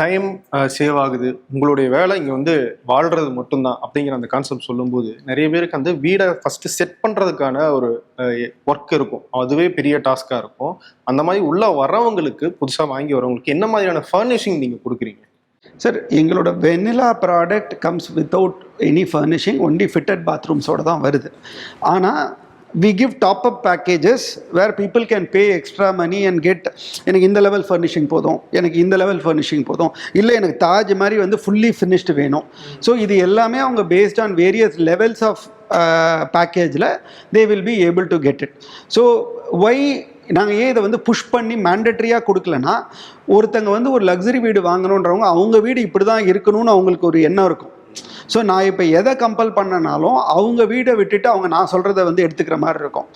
Time save ஆகுது உங்களுடைய வேலை இங்கே வந்து வாழ்கிறது மட்டும்தான் அப்படிங்கிற அந்த கான்செப்ட் சொல்லும்போது நிறைய பேருக்கு அந்த வீடை ஃபஸ்ட்டு செட் பண்ணுறதுக்கான ஒரு ஒர்க் இருக்கும். அதுவே பெரிய டாஸ்க்காக இருக்கும். அந்த மாதிரி உள்ள வரவங்களுக்கு புதுசாக வாங்கி வரவங்களுக்கு என்ன மாதிரியான ஃபர்னிஷிங் நீங்கள் கொடுக்குறீங்க? சார் எங்களோட vanilla product comes without any furnishing only fitted பாத்ரூம்ஸோடு தான் வருது. ஆனால் we give top up packages where people can pay extra money and get எனக்கு இந்த லெவல் ஃபர்னிஷிங் போதும் எனக்கு இந்த லெவல் ஃபர்னிஷிங் போதும். இல்லை எனக்கு தாஜ் மாதிரி வந்து ஃபுல்லி ஃபினிஷ்டு வேணும். ஸோ இது எல்லாமே அவங்க based on various levels of பேக்கேஜில் they will be able to get it so why நாங்கள் ஏன் இதை வந்து புஷ் பண்ணி மேண்டட்ரியாக கொடுக்கலன்னா ஒருத்தங்க வந்து ஒரு லக்ஸரி வீடு வாங்கணுன்றவங்க அவங்க வீடு இப்படி தான் இருக்கணும்னு அவங்களுக்கு ஒரு எண்ணம் இருக்கும். ஸோ நான் இப்போ எதை கம்பல் பண்ணனாலும் அவங்க வீடை விட்டுட்டு அவங்க நான் சொல்கிறத வந்து எடுத்துக்கிற மாதிரி இருக்கும்.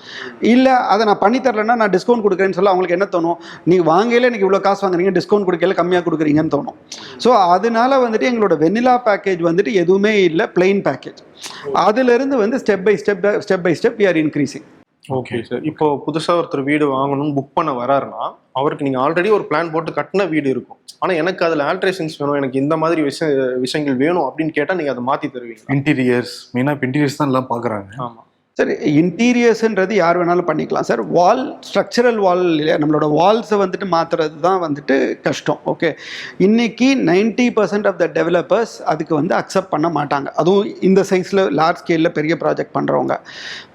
இல்லை அதை நான் பண்ணி தரலன்னா நான் டிஸ்கவுண்ட் கொடுக்குறேன்னு சொல்ல அவங்களுக்கு என்ன தோணும்? நீங்கள் வாங்கையில் எனக்கு இவ்வளோ காசு வாங்குறீங்க டிஸ்கவுண்ட் கொடுக்கல கம்மியாக கொடுக்குறீங்கன்னு தோணும். ஸோ அதனால வந்துட்டு எங்களோட வெனிலா பேக்கேஜ் வந்துட்டு எதுவுமே இல்லை பிளெயின் பேக்கேஜ் அதிலிருந்து வந்து step by step step by step we are increasing okay. Sir. இப்போ புதுசாக ஒருத்தர் வீடு வாங்கணும் புக் பண்ண வராருன்னா அவருக்கு நீங்கள் ஆல்ரெடி ஒரு பிளான் போட்டு கட்டின வீடு இருக்கும். ஆனால் எனக்கு அதில் ஆல்ட்ரேஷன்ஸ் வேணும் எனக்கு இந்த மாதிரி விஷய விஷயங்கள் வேணும் அப்படின்னு கேட்டால் நீங்கள் அதை மாற்றி தருவீங்க இன்டீரியர்ஸ் மெயினாக இப்போ இன்டீரியர்ஸ் தான் எல்லாம் பார்க்குறாங்க ஆமாம் சார் இன்டீரியர்ஸ்ன்றது யார் வேணாலும் பண்ணிக்கலாம். சார் வால் ஸ்ட்ரக்சரல் வால் இல்லையா? நம்மளோட வால்ஸை வந்துட்டு மாற்றுறது தான் வந்துட்டு கஷ்டம். ஓகே. இன்னைக்கு ninety percent of the developers அதுக்கு வந்து அக்செப்ட் பண்ண மாட்டாங்க. அதுவும் இந்த சைஸில் லார்ஜ் ஸ்கேலில் பெரிய ப்ராஜெக்ட் பண்ணுறவங்க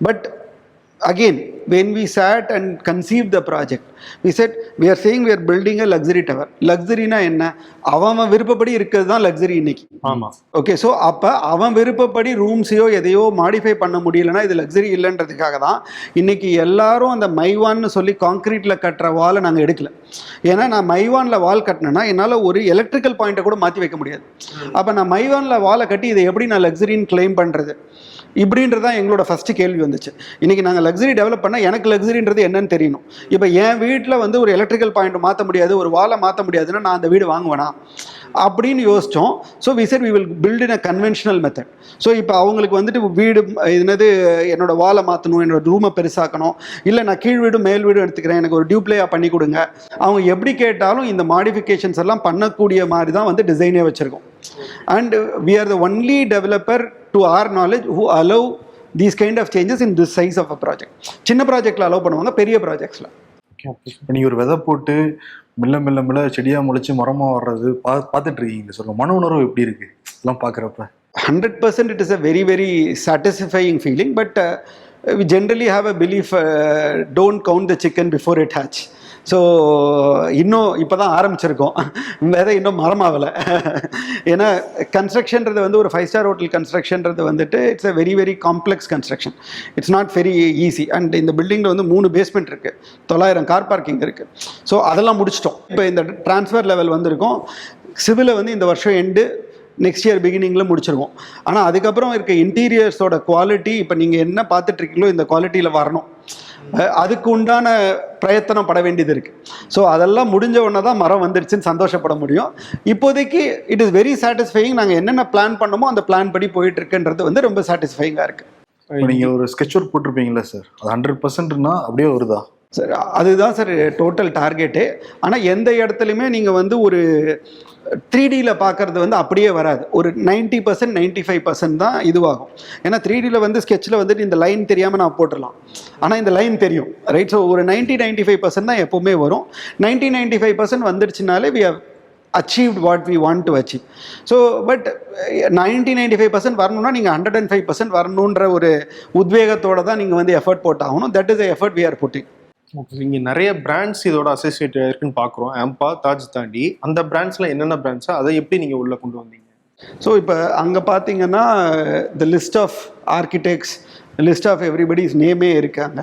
but again when we sat and conceived the project we said we are saying we are building a luxury tower. Luxuryனா என்ன? அவன் அவன் விருப்பப்படி இருக்கிறது தான் லக்ஸரி இன்னைக்கு. ஆமாம் ஓகே ஸோ அப்போ அவன் விருப்பப்படி ரூம்ஸையோ எதையோ மாடிஃபை பண்ண முடியலன்னா இது லக்ஸரி இல்லைன்றதுக்காக தான் இன்னைக்கு எல்லாரும் அந்த மைவான்னு சொல்லி காங்க்ரீட்டில் கட்டுற வாலை நாங்கள் எடுக்கல. ஏன்னா நான் மைவானில் வால் கட்டினேன்னா என்னால் ஒரு எலக்ட்ரிக்கல் பாயிண்ட்டை கூட மாற்றி வைக்க முடியாது. அப்போ நான் மைவானில் வாலை கட்டி இதை எப்படி நான் லக்ஸரின்னு கிளைம் பண்ணுறது இப்படின்றது தான் எங்களோட ஃபஸ்ட்டு கேள்வி வந்துச்சு. இன்றைக்கி நாங்கள் லக்ஸரி டெவலப் பண்ணால் எனக்கு லக்ஸரின்றது என்னன்னு தெரியணும். இப்போ என் வீட்டில் வந்து ஒரு எலக்ட்ரிக்கல் பாயிண்ட் மாற்ற முடியாது ஒரு வாலை மாற்ற முடியாதுன்னா நான் அந்த வீடு வாங்குவேனா? அப்படின்னு யோசித்தோம் so we said we will build in a conventional method so இப்போ அவங்களுக்கு வந்துட்டு வீடு என்னது என்னோட வாலை மாற்றணும் என்னோட ரூமை பெருசாக்கணும். இல்லை நான் கீழ் வீடும் மேல் வீடும் எடுத்துக்கிறேன் எனக்கு ஒரு டியூப்ளேயாக பண்ணி கொடுங்க. அவங்க எப்படி கேட்டாலும் இந்த மாடிஃபிகேஷன்ஸ் எல்லாம் பண்ணக்கூடிய மாதிரி தான் வந்து டிசைனே வச்சுருக்கோம். And we are the only developer to our knowledge who allow these kind of changes in this size of a project சின்ன ப்ராஜெக்டில் அலோவ் பண்ணுவாங்க பெரிய ப்ராஜெக்ட்ஸில் இப்போ நீங்கள் ஒரு விதை போட்டு மெல்ல மெல்ல மெல்ல செடியாக முளைச்சி மரமாக வர்றது பா பார்த்துட்டு இருக்கீங்க சொல்லுங்கள் மன உணர்வு எப்படி இருக்கு? இதெல்லாம் பார்க்குறப்ப. Hundred percent it is a very very satisfying feeling but we generally have a belief don't count the chicken before it hatch so இன்னும் இப்போ தான் ஆரம்பிச்சிருக்கோம். விதை இன்னும் மரமாகலை ஏன்னா கன்ஸ்ட்ரக்ஷன்றது வந்து ஒரு ஃபைவ் ஸ்டார் ஹோட்டல் கன்ஸ்ட்ரக்ஷன்றது வந்துட்டு it's a very very complex construction it's not very easy and இந்த பில்டிங்கில் வந்து மூணு பேஸ்மெண்ட் இருக்குது தொள்ளாயிரம் கார் பார்க்கிங் இருக்குது ஸோ அதெல்லாம் முடிச்சிட்டோம். இப்போ இந்த ட்ரான்ஸ்ஃபர் லெவல் வந்திருக்கோம். சிவிலை வந்து இந்த வருஷம் எண்டு நெக்ஸ்ட் இயர் பிகினிங்கில் முடிச்சிருவோம். ஆனால் அதுக்கப்புறம் இருக்க இன்டீரியர்ஸோட குவாலிட்டி இப்போ நீங்கள் என்ன பார்த்துட்ருக்கீங்களோ இந்த குவாலிட்டியில் வரணும். அதுக்கு உண்டான பிரயத்தனம் பட வேண்டியது இருக்குது ஸோ அதெல்லாம் முடிஞ்ச உடனே தான் மரம் வந்துருச்சுன்னு சந்தோஷப்பட முடியும். இப்போதைக்கு இட் இஸ் வெரி சாட்டிஸ்ஃபைங் நாங்கள் என்னென்ன பிளான் பண்ணமோ அந்த பிளான் படி போயிட்டுருக்குன்றது வந்து ரொம்ப சாட்டிஸ்ஃபைங்காக இருக்குது நீங்கள் ஒரு ஸ்கெட்ச் ஒர்க் போட்டிருப்பீங்களா சார் அது ஹண்ட்ரட் பர்சன்ட்னா அப்படியே வருதா? சார் அதுதான் சார் டோட்டல் டார்கெட்டு ஆனால் எந்த இடத்துலையுமே நீங்கள் வந்து ஒரு த்ரீ டியில் பார்க்குறது வந்து அப்படியே வராது. ஒரு ninety percent ninety five percent தான் இதுவாகும். ஏன்னா த்ரீ டியில் வந்து ஸ்கெட்சில் வந்துட்டு இந்த லைன் தெரியாமல் நான் போட்டுடலாம். ஆனால் இந்த லைன் தெரியும். ரைட் ஸோ ஒரு நைன்ட்டி நைன்ட்டி ஃபைவ் பர்சன்ட் தான் எப்போவுமே வரும். Ninety ninety five percent வந்துடுச்சுனாலே we have achieved what we want to achieve so but ninety ninety five percent வரணும்னா நீங்கள் ஹண்ட்ரட் அண்ட் ஃபைவ் பர்சன்ட் வரணுன்ற ஒரு உத்வேகத்தோட தான் நீங்கள் வந்து effort போட்டாகணும். That is effort we are putting இங்கே நிறைய பிராண்ட்ஸ் இதோட அசோசியேட் இருக்குன்னு பார்க்குறோம் ஆம்பா தாஜ் தாண்டி. அந்த பிராண்ட்ஸில் என்னென்ன பிராண்ட்ஸோ அதை எப்படி நீங்கள் உள்ளே கொண்டு வந்தீங்க? ஸோ இப்போ அங்கே பார்த்தீங்கன்னா the list of architects list of everybody's நேமே இருக்காங்க.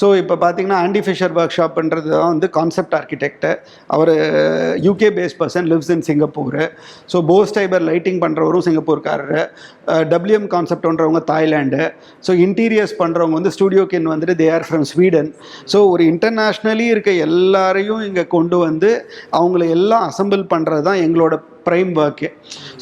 ஸோ இப்போ பார்த்தீங்கன்னா ஆண்டி ஃபிஷர் ஒர்க் ஷாப்ன்றது தான் வந்து concept architect our UK based person lives in Singapore so Bose டைபர் லைட்டிங் பண்ணுறவரும் சிங்கப்பூர்காரர். டபிள்யூஎம் கான்செப்ட்ன்றவங்க தாய்லாண்டு. ஸோ இன்டீரியர்ஸ் பண்ணுறவங்க வந்து ஸ்டூடியோ கின் வந்துட்டு they are from Sweden so ஒரு இன்டர்நேஷ்னலி இருக்க எல்லாரையும் இங்கே கொண்டு வந்து அவங்கள எல்லாம் அசம்பிள் பண்ணுறது தான் எங்களோட ப்ரைம் ஒர்க்கே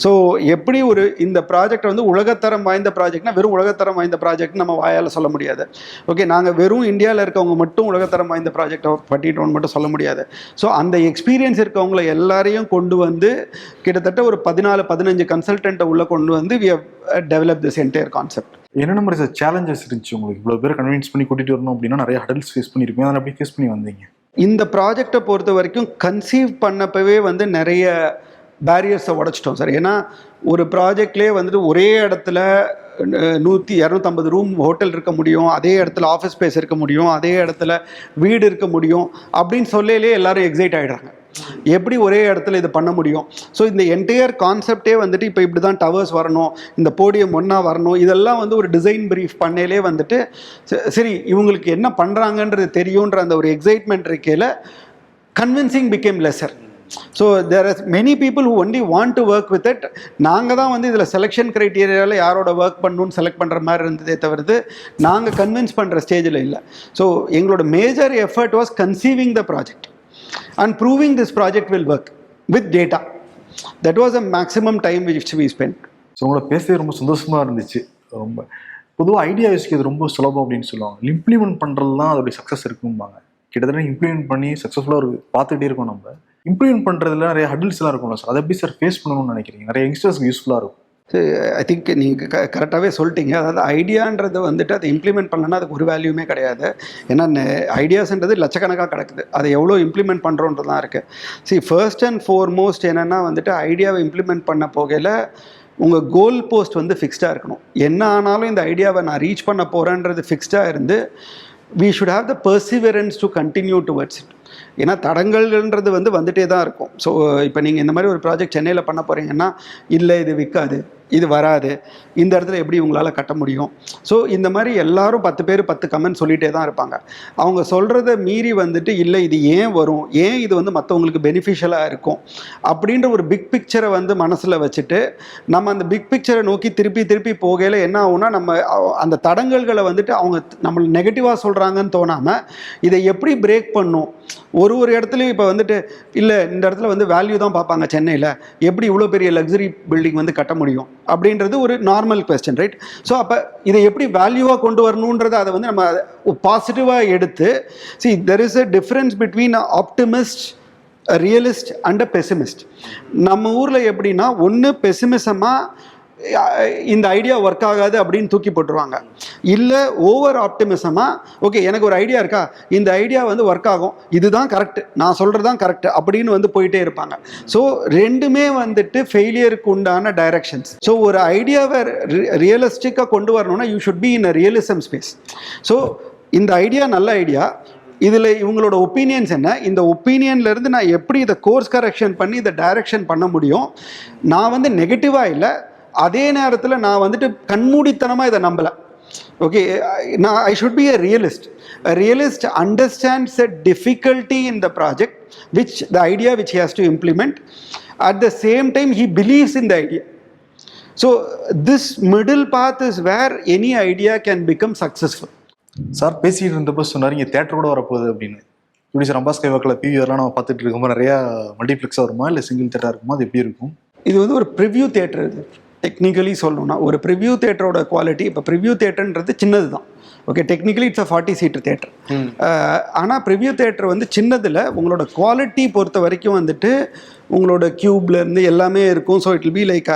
ஸோ எப்படி ஒரு இந்த ப்ராஜெக்ட் வந்து உலகத்தரம் வாய்ந்த ப்ராஜெக்ட்னா வெறும் உலகத்தரம் வாய்ந்த ப்ராஜெக்ட் நம்ம வாயால் சொல்ல முடியாது. ஓகே நாங்கள் வெறும் இந்தியாவில் இருக்கவங்க மட்டும் உலகத்தரம் வாய்ந்த ப்ராஜெக்டை பண்ணிட்டோம்னு மட்டும் சொல்ல முடியாது. ஸோ அந்த எக்ஸ்பீரியன்ஸ் இருக்கவங்கள எல்லாரையும் கொண்டு வந்து கிட்டத்தட்ட ஒரு பதினாலு பதினஞ்சு கன்சல்டண்ட்டை உள்ளே கொண்டு வந்து we develop this entire concept என்னென்ன மாதிரி சார் சேலஞ்சஸ் இருந்துச்சு உங்களுக்கு? இவ்வளோ பேர் கன்வின்ஸ் பண்ணி கூட்டிட்டு வரணும் அப்படின்னா நிறைய ஹடல்ஸ் ஃபேஸ் பண்ணியிருப்பீங்க அதில் எப்படி ஃபேஸ் பண்ணி வந்தீங்க? இந்த ப்ராஜெக்டை பொறுத்த வரைக்கும் கன்சீவ் பண்ணப்பவே வந்து நிறைய பேரியர்ஸை உடச்சிட்டோம் சார். ஏன்னா ஒரு ப்ராஜெக்ட்லேயே வந்துட்டு ஒரே இடத்துல நூற்றி இரநூத்தம்பது ரூம் ஹோட்டல் இருக்க முடியும் அதே இடத்துல ஆஃபீஸ் ஸ்பேஸ் இருக்க முடியும் அதே இடத்துல வீடு இருக்க முடியும் அப்படின்னு சொல்லலே எல்லாரும் எக்ஸைட் ஆகிடுறாங்க எப்படி ஒரே இடத்துல இது பண்ண முடியும்? ஸோ இந்த என்டையர் கான்செப்டே வந்துட்டு இப்போ இப்படி தான் டவர்ஸ் வரணும் இந்த போடியம் ஒன்றா வரணும் இதெல்லாம் வந்து ஒரு டிசைன் பிரீஃப் பண்ணையிலே வந்துட்டு சரி இவங்களுக்கு என்ன பண்ணுறாங்கன்றது தெரியுன்ற அந்த ஒரு எக்ஸைட்மெண்ட் இருக்கையில் convincing become lesser so there are many people who only want to work with it நாங்கள் தான் வந்து இதில் செலெக்ஷன் க்ரைட்டீரியாவில் யாரோட ஒர்க் பண்ணணும்னு செலக்ட் பண்ணுற மாதிரி இருந்ததே தவிர்த்து நாங்கள் கன்வின்ஸ் பண்ணுற ஸ்டேஜில் இல்லை. ஸோ எங்களோட major effort was conceiving the project and proving this project will work with data that was a maximum time which we spend so உங்களை பேசவே ரொம்ப சந்தோஷமாக இருந்துச்சு. ரொம்ப பொதுவாக ஐடியா யோசிக்கிறது ரொம்ப சுலபம் அப்படின்னு சொல்லுவாங்க. இம்ப்ளிமெண்ட் பண்ணுறது தான் அதோடைய சக்ஸஸ் இருக்கும்பாங்க. கிட்டத்தட்ட இம்ப்ளிமெண்ட் பண்ணி சக்ஸஸ்ஃபுல்லாக ஒரு பார்த்துட்டே இருக்கோம் நம்ம. இம்ப்ளிமெண்ட் பண்ணுறதுல நிறைய ஹடில்ஸ்லாம் இருக்கும்ல சார் அதை எப்படி சார் ஃபேஸ் பண்ணணும்னு நினைக்கிறீங்க? நிறைய யங்ஸ்டர்ஸ்க்கு யூஸ்ஃபுல்லாக இருக்கும். ஐ திங்க் நீங்கள் க கரெக்டாகவே சொல்லிட்டீங்க. அதாவது ஐடியான்றது வந்துட்டு அதை இம்ப்ளிமெண்ட் பண்ணலன்னா அதுக்கு ஒரு வேல்யூமே கிடையாது. ஏன்னா ஐடியாஸ்ன்றது லட்சக்கணக்காக கிடக்குது. அதை எவ்வளோ இம்ப்ளிமெண்ட் பண்ணுறோன்றது தான் இருக்குது சி ஃபர்ஸ்ட் அண்ட் ஃபோர்மோஸ்ட் என்னென்னா வந்துட்டு ஐடியாவை இம்ப்ளிமெண்ட் பண்ண போகையில் உங்கள் கோல் போஸ்ட் வந்து ஃபிக்ஸ்டாக இருக்கணும். என்ன ஆனாலும் இந்த ஐடியாவை நான் ரீச் பண்ண போகிறேன்றது ஃபிக்ஸ்டாக இருந்து we should have the perseverance to continue towards it ஏன்னா தடங்கல்கள்ன்றது வந்து வந்துட்டே தான் இருக்கும். ஸோ இப்போ நீங்கள் இந்த மாதிரி ஒரு ப்ராஜெக்ட் சென்னையில் பண்ண போகிறீங்கன்னா இல்லை இது விற்காது இது வராது இந்த இடத்துல எப்படி உங்களால் கட்ட முடியும்? ஸோ இந்த மாதிரி எல்லாரும் பத்து பேர் பத்து கமெண்ட் சொல்லிகிட்டே தான் இருப்பாங்க. அவங்க சொல்கிறத மீறி வந்துட்டு இல்லை இது ஏன் வரும்? ஏன் இது வந்து மற்றவங்களுக்கு பெனிஃபிஷியலாக இருக்கும்? அப்படின்ற ஒரு பிக் பிக்சரை வந்து மனசில் வச்சுட்டு நம்ம அந்த பிக் பிக்சரை நோக்கி திருப்பி திருப்பி போகையில் என்ன ஆகும்னா நம்ம அந்த தடங்கல்களை வந்துட்டு அவங்க நம்மளை நெகட்டிவாக சொல்கிறாங்கன்னு தோணாமல் இதை எப்படி பிரேக் பண்ணும்? ஒரு ஒரு ஒரு இடத்துலையும் இப்போ வந்துட்டு இல்லை இந்த இடத்துல வந்து வேல்யூ தான் பார்ப்பாங்க சென்னையில். எப்படி இவ்வளோ பெரிய லக்ஸரி பில்டிங் வந்து கட்ட முடியும்? அப்படின்றது ஒரு நார்மல் கொஸ்டின் ரைட் ஸோ அப்போ இதை எப்படி வேல்யூவாக கொண்டு வரணுன்றதை அதை வந்து நம்ம பாசிட்டிவாக எடுத்து see there is a difference between optimist realist and a pessimist நம்ம ஊரில் எப்படின்னா ஒன்று பெசிமிசமாக இந்த ஐடியா ஒர்க் ஆகாது அப்படின்னு தூக்கி போட்டுருவாங்க. இல்லை ஓவர் ஆப்டிமிசமாக ஓகே எனக்கு ஒரு ஐடியா இருக்கா? இந்த ஐடியா வந்து ஒர்க் ஆகும். இதுதான் கரெக்ட் நான் சொல்கிறது தான் கரெக்ட் அப்படின்னு வந்து போயிட்டே இருப்பாங்க. ஸோ ரெண்டுமே வந்துட்டு ஃபெயிலியருக்கு உண்டான டைரக்ஷன்ஸ் ஸோ ஒரு ஐடியாவை ரியலிஸ்டிக்காக கொண்டு வரணும்னா you should be in a realism space so இந்த ஐடியா நல்ல ஐடியா இதில் இவங்களோட ஒப்பீனியன்ஸ் என்ன? இந்த ஒப்பீனியன்ல இருந்து நான் எப்படி இதை கோர்ஸ் கரெக்ஷன் பண்ணி இதை டைரக்ஷன் பண்ண முடியும்? நான் வந்து நெகட்டிவாக இல்லை அதே நேரத்தில் நான் வந்துட்டு கண்மூடித்தனமாக இதை நம்பலை. ஓகே நான் I should be a realist realist understands difficulty in the project which the idea which he has to implement. At the same time he believes in the idea. So this middle path is where any idea can become successful. Sir பேசிட்டு இருந்தப்போ சொன்னார் இங்கே தேட்டரோட வரப்போகுது அப்படின்னு. இப்படி sir அம்பாஸ் கைவாக்கில் பிவிஆர்லாம் நம்ம பார்த்துட்டு இருக்கும்போது நிறையா மல்டிப்ளெக்ஸாக வருமா? இல்லை சிங்கிள் தேட்டராக இருக்குமா? அது எப்படி இருக்கும்? இது வந்து ஒரு ப்ரிவ்யூ தேட்டர் இது. டெக்னிக்கலி சொல்லணும்னா ஒரு ப்ரிவ்யூ தேட்டரோட குவாலிட்டி இப்போ ப்ரிவ்யூ தேட்டர்ன்றது சின்னது தான் okay technically it's a forty seater theatre ஆனால் ப்ரிவ்யூ தேட்டர் வந்து சின்னதில் உங்களோட குவாலிட்டி பொறுத்த வரைக்கும் வந்துட்டு உங்களோட கியூப்ல இருந்து எல்லாமே இருக்கும். So it will be like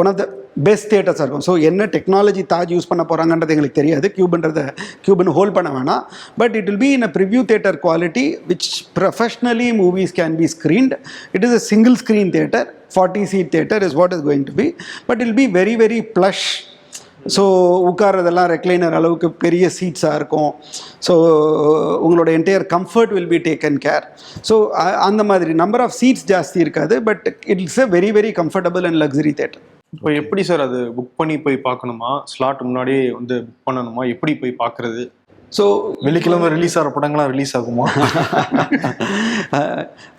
one of the best தேட்டர்ஸாக இருக்கும். ஸோ என்ன டெக்னாலஜி தாஜ் யூஸ் பண்ண போகிறாங்கன்றது எங்களுக்கு தெரியாது. கியூப்ன்றத கியூப்னு ஹோல்ட் பண்ண வேணாம். But it will be in a preview theatre quality which professionally movies can be screened it is a single screen theatre forty seat theatre is what is going to be but it'll be very very plush so உட்கார்றதெல்லாம் recliner அளவுக்கு பெரிய சீட்ஸாக இருக்கும். So உங்களோட entire comfort will be taken care so அந்த மாதிரி number of seats ஜாஸ்தி இருக்காது but it's a very very comfortable and luxury theatre இப்போ எப்படி சார் அது புக் பண்ணி போய் பார்க்கணுமா? ஸ்லாட் முன்னாடியே வந்து புக் பண்ணணுமா? எப்படி போய் பார்க்குறது? ஸோ வெள்ளிக்கிழமை ரிலீஸ் ஆகிற படங்கள்லாம் ரிலீஸ் ஆகுமா?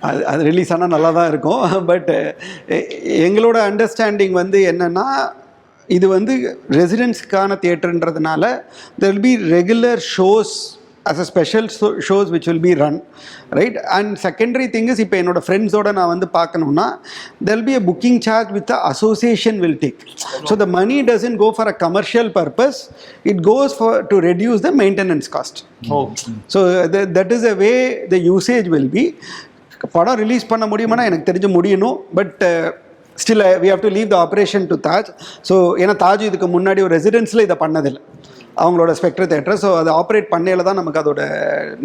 அது அது ரிலீஸ் ஆனால் நல்லா தான் இருக்கும் பட் எங்களோட அண்டர்ஸ்டாண்டிங் வந்து என்னென்னா இது வந்து ரெசிடென்ஸ்க்கான தியேட்டர்ன்றதுனால there be regular shows a special so- shows which will be run right and secondary thing is இப்போ என்னோட ஃப்ரெண்ட்ஸோட நான் வந்து பார்க்கணும்னா be a booking charge with the association will take so the money doesn't go for a commercial purpose it goes for to reduce the maintenance cost oh so that is a way the usage will be படம் release பண்ண முடியுமானா எனக்கு தெரிஞ்சு முடியணும் but still we have to leave the operation to Taj so ஏன்னா தாஜ் இதுக்கு முன்னாடி ஒரு ரெசிடென்ஸில் இதை பண்ணதில்லை அவங்களோட ஸ்பெக்ட்ர தேட்டர் ஸோ அதை ஆப்ரேட் பண்ணையில தான் நமக்கு அதோட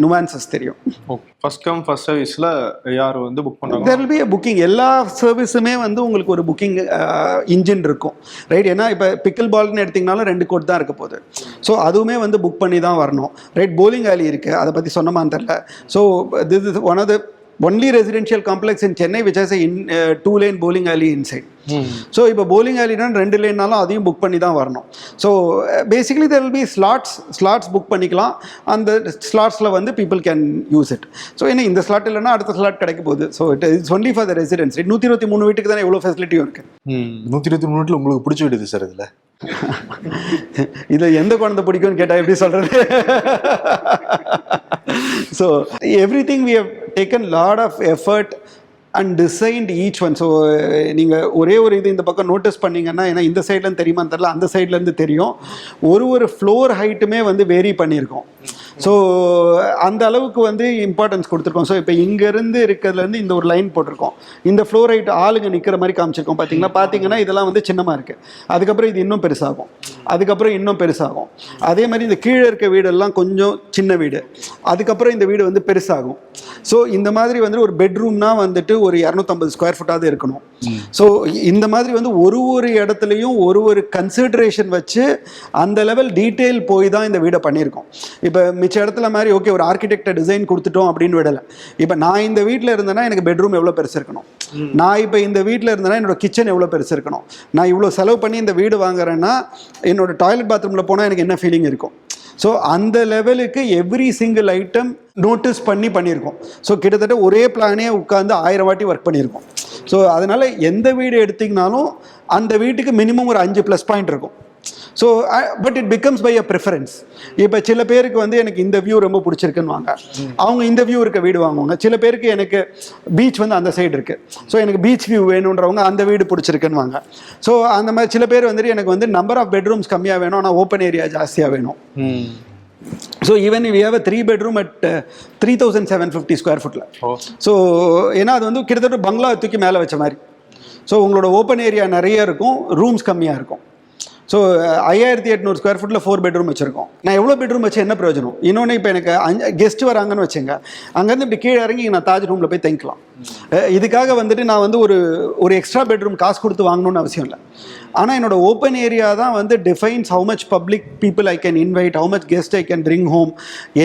நுவான்சஸ் தெரியும். ஓகே ஃபர்ஸ்ட் கம் ஃபர்ஸ்ட் சர்வீஸ்ல யார் வந்து புக் பண்ணாங்க? தெர் பி புக்கிங் எல்லா சர்வீஸுமே வந்து உங்களுக்கு ஒரு புக்கிங் இன்ஜின் இருக்கும். ரைட் ஏன்னா இப்போ பிக்கிள் பால்னு எடுத்திங்கனாலும் ரெண்டு கோட் தான் இருக்க போகுது. ஸோ அதுவுமே வந்து புக் பண்ணி தான் வரணும். ரைட் bowling alley இருக்குது அதை பற்றி சொன்னமான்னு தெரில so this is one of the only residential complex in Chennai which has in two lane bowling alley inside so இப்போ bowling alleyனா ரெண்டு லேன்னாலும் அதையும் புக் பண்ணி தான் வரணும். So basically there will be slots slots book பண்ணிக்கலாம். அந்த ஸ்லாட்ஸில் வந்து people can use it so ஏன்னா இந்த ஸ்லாட் இல்லைன்னா அடுத்த ஸ்லாட் கிடைக்க போகுது. So it it's only for the residence நூற்றி இருபத்தி மூணு வீட்டுக்கு தானே எவ்வளோ ஃபெசிலிட்டியும் இருக்குது நூற்றி இருபத்தி மூணு உங்களுக்கு பிடிச்சி விடுது சார் இதில்? இதில் எந்த குழந்தை பிடிக்கும்னு கேட்டால் எப்படி சொல்கிறது so everything we have taken lot of effort and designed each one so நீங்கள் ஒரே ஒரு இது இந்த பக்கம் நோட்டீஸ் பண்ணீங்கன்னா ஏன்னா இந்த சைட்லேருந்து தெரியுமான்னு தெரில அந்த சைட்லேருந்து தெரியும். ஒரு ஒரு ஃப்ளோர் ஹைட்டுமே வந்து வேரி பண்ணியிருக்கோம். ஸோ அந்த அளவுக்கு வந்து இம்பார்ட்டன்ஸ் கொடுத்துருக்கோம். ஸோ இப்போ இங்கேருந்து இருக்கிறதுலேருந்து இந்த ஒரு லைன் போட்டிருக்கோம். இந்த ஃப்ளோர் ஹைட் ஆளுங்க நிற்கிற மாதிரி காமிச்சிருக்கோம் பார்த்தீங்களா பார்த்தீங்கன்னா இதெல்லாம் வந்து சின்னமாக இருக்குது அதுக்கப்புறம் இது இன்னும் பெருசாகும். அதுக்கப்புறம் இன்னும் பெருசாகும். அதே மாதிரி இந்த கீழே இருக்க வீடெல்லாம் கொஞ்சம் சின்ன வீடு. அதுக்கப்புறம் இந்த வீடு வந்து பெருசாகும். ஸோ இந்த மாதிரி வந்து ஒரு பெட்ரூம்னா வந்துட்டு ஒரு இரநூத்தம்பது ஸ்கொயர் ஃபுட்டாவது இருக்கணும். ஸோ இந்த மாதிரி வந்து ஒரு ஒரு இடத்துலையும் ஒரு ஒரு கன்சிடரேஷன் வச்சு அந்த லெவல் டீட்டெயில் போய் தான் இந்த வீடை பண்ணியிருக்கோம். இப்போ மிச்ச இடத்துல மாதிரி ஓகே ஒரு ஆர்கிடெக்டை டிசைன் கொடுத்துட்டோம் அப்படின்னு விடலை. இப்போ நான் இந்த வீட்டில் இருந்தேன்னா எனக்கு பெட்ரூம் எவ்வளோ பெருசு இருக்கணும். நான் இப்போ இந்த வீட்டில் இருந்தேன்னா என்னோட கிச்சன் எவ்வளோ பெருசு இருக்கணும். நான் இவ்வளோ செலவு பண்ணி இந்த வீடு வாங்குறேன்னா என்னோட டாய்லெட் பாத்ரூமில் போனால் எனக்கு என்ன ஃபீலிங் இருக்கும்? ஸோ அந்த லெவலுக்கு எவ்ரி சிங்கிள் ஐட்டம் நோட்டீஸ் பண்ணி பண்ணியிருக்கோம். ஸோ கிட்டத்தட்ட ஒரே பிளானே உட்காந்து ஆயிரம் வாட்டி ஒர்க் பண்ணியிருக்கோம். ஸோ அதனால் எந்த வீடு எடுத்திங்கனாலும் அந்த வீட்டுக்கு மினிமம் ஒரு அஞ்சு ப்ளஸ் பாயிண்ட் இருக்கும். So but it becomes by a preference இப்போ சில பேருக்கு வந்து எனக்கு இந்த வியூ ரொம்ப பிடிச்சிருக்குன்னு வாங்க. அவங்க இந்த வியூ இருக்க வீடு வாங்குவாங்க. சில பேருக்கு எனக்கு பீச் வந்து அந்த சைடு இருக்கு. ஸோ எனக்கு பீச் வியூ வேணுன்றவங்க அந்த வீடு பிடிச்சிருக்குன்னு வாங்க. ஸோ அந்த மாதிரி சில பேர் வந்துட்டு எனக்கு வந்து நம்பர் ஆஃப் பெட்ரூம்ஸ் கம்மியாக வேணும். ஆனால் ஓப்பன் ஏரியா ஜாஸ்தியாக வேணும். So even we have a three bedroom at three thousand seven fifty square ஃபுட்டில் ஸோ ஏன்னா அது வந்து கிட்டத்தட்ட பங்களா தூக்கி மேலே வச்ச மாதிரி. ஸோ உங்களோட ஓப்பன் ஏரியா நிறைய இருக்கும். ரூம்ஸ் கம்மியாக இருக்கும். ஸோ ஐயாயிரத்தி எட்நூறு ஸ்கொயர் ஃபீட்டில் ஃபோர் பெட்ரூம் வச்சுருக்கோம். நான் எவ்வளோ பெட்ரூம் வச்சு என்ன பிரயோஜனம்? இன்னொன்று இப்போ எனக்கு அஞ்சு கெஸ்ட் வராங்கன்னு வச்சுங்க. அங்கேருந்து இப்படி கீழே இறங்கி நான் தாஜ் ரூமில் போய் தங்கிக்கலாம். இதுக்காக வந்துட்டு நான் வந்து ஒரு ஒரு எக்ஸ்ட்ரா பெட்ரூம் காசு கொடுத்து வாங்கணும்னு அவசியம் இல்லை. ஆனால் என்னோட ஓப்பன் ஏரியா தான் வந்து defines how much public people I can invite how much guest I can bring home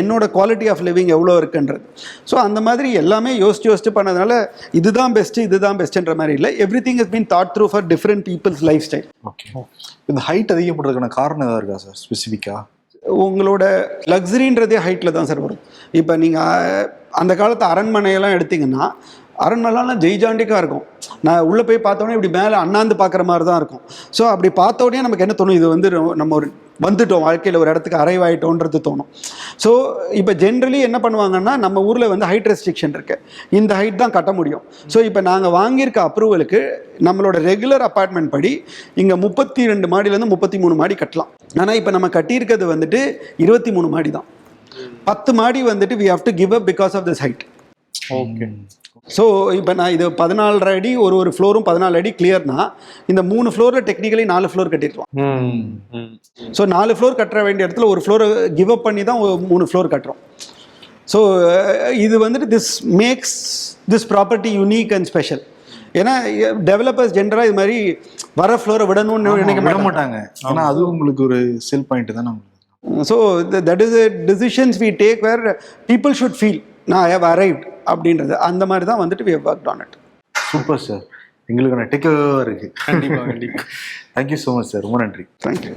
என்னோட குவாலிட்டி ஆஃப் லிவிங் எவ்வளோ இருக்குன்றது. ஸோ அந்த மாதிரி எல்லாமே யோசிச்சு யோசிச்சு பண்ணதுனால இதுதான் பெஸ்ட்டு இதுதான் பெஸ்ட்டுன்ற மாதிரி இல்லை. Everything is been thought through for different people's lifestyle okay இந்த ஹைட் அதிகப்படுறதுக்கான காரணம் எதாவது இருக்கா சார் ஸ்பெசிஃபிக்காக உங்களோட லக்ஸரின்றதே ஹைட்டில் தான் சார் வரும். இப்போ நீங்கள் அந்த காலத்து அரண்மனையெல்லாம் எடுத்தீங்கன்னா அரண்மனைலாம் ஜெய்ஜாண்டிக்காக இருக்கும். நான் உள்ளே போய் பார்த்தோன்னே இப்படி மேலே அண்ணாந்து பார்க்குற மாதிரி தான் இருக்கும். ஸோ அப்படி பார்த்த உடனே நமக்கு என்ன தோணும்? இது வந்து நம்ம ஒரு வந்துட்டோம். வாழ்க்கையில் ஒரு இடத்துக்கு அரைவாயிட்டோன்றது தோணும். ஸோ இப்போ ஜென்ரலி என்ன பண்ணுவாங்கன்னா நம்ம ஊரில் வந்து ஹைட் ரெஸ்ட்ரிக்ஷன் இருக்குது இந்த ஹைட் தான் கட்ட முடியும். ஸோ இப்போ நாங்கள் வாங்கியிருக்க அப்ரூவலுக்கு நம்மளோட ரெகுலர் அப்பார்ட்மெண்ட் படி இங்கே முப்பத்தி ரெண்டு மாடியிலேருந்து முப்பத்தி மூணு மாடி கட்டலாம். ஆனால் இப்போ நம்ம கட்டியிருக்கிறது வந்துட்டு இருபத்தி மூணு மாடி தான் பத்து மாடி வந்துட்டு we have to give up because of this height okay so இப்போ நான் இது பதினாலரை அடி ஒரு ஒரு ஃப்ளோரும் பதினாலு அடி கிளியர்னா இந்த மூணு ஃப்ளோரில் டெக்னிக்கலி நாலு ஃப்ளோர் கட்டிருக்கலாம். ம் ம். ஸோ நாலு ஃப்ளோர் கட்டுற வேண்டிய இடத்துல ஒரு ஃப்ளோரை கிவ் அப் பண்ணி தான் மூணு ஃப்ளோர் கட்டுறோம். ஸோ இது வந்துட்டு this makes this property unique and special ஏன்னா டெவலப்பர்ஸ் ஜென்ரலாக இது மாதிரி வர ஃப்ளோரை விடணும்னு நினைக்க விட மாட்டாங்க ஏன்னா அது உங்களுக்கு ஒரு செல் பாயிண்ட் தான் so that is a decisions we take where people should feel. நான் ஹவ் அரைவ்ட் அப்படின்றது. அந்த மாதிரி தான் வந்துட்டு we have worked on it. Super sir எங்களுக்கான டேக் இருக்கு. கண்டிப்பா கண்டிப்பா. தேங்க்யூ ஸோ மச் சார் ரொம்ப நன்றி. தேங்க்யூ